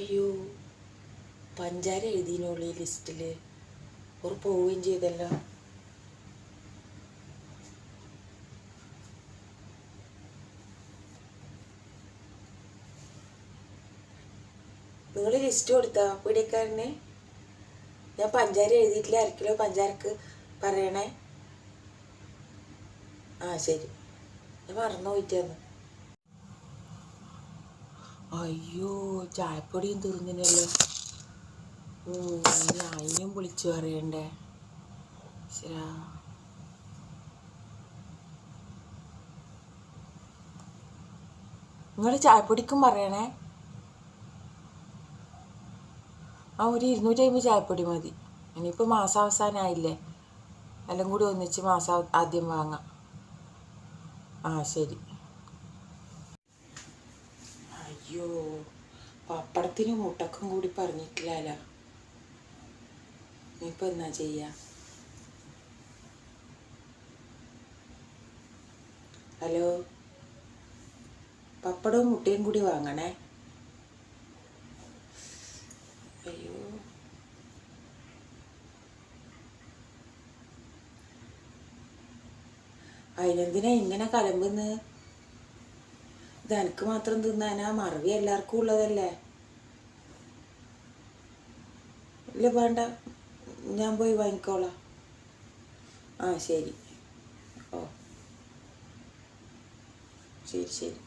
അയ്യോ പഞ്ചാര എഴുതിനോളൂ ലിസ്റ്റിൽ ഒരു പോവുകയും ചെയ്തല്ലോ. നിങ്ങൾ ലിസ്റ്റ് കൊടുത്താ പീടിയക്കാരനെ ഞാൻ പഞ്ചാര എഴുതിയിട്ടില്ല അരക്കിലോ കിലോ പഞ്ചാരക്ക് പറയണേ. ആ ശരി. ഞാൻ മറന്നു പോയിട്ടാന്ന് അയ്യോ ചായപ്പൊടിയും തീർന്നിനല്ലോ ഓ ഇനി അതിനും വിളിച്ചു പറയണ്ടേ? ശരാ. നിങ്ങൾ ചായപ്പൊടിക്കും പറയണേ? ആ ഒരു ഇരുന്നൂറ്റി അമ്പത് ചായപ്പൊടി മതി. ഇനിയിപ്പോൾ മാസാവസാനമായില്ലേ എല്ലാം കൂടി ഒന്നിച്ച് മാസം ആദ്യം വാങ്ങാം. ആ ശരി. അയ്യോ പപ്പടത്തിനും മുട്ടക്കും കൂടി പറഞ്ഞിട്ടില്ല ഇപ്പൊ എന്നാ ചെയ്യ? ഹലോ? പപ്പടവും മുട്ടയും കൂടി വാങ്ങണേ? അയ്യോ. അതിനെന്തിനാ ഇങ്ങനെ കലമ്പുന്ന്? ഇത് എനിക്ക് മാത്രം തിന്നാനാ? മറവി എല്ലാവർക്കും ഉള്ളതല്ലേ? ഇല്ല വേണ്ട. ഞാൻ പോയി വാങ്ങിക്കോളാം. ആ ശരി. ഓ. ശരി ശരി.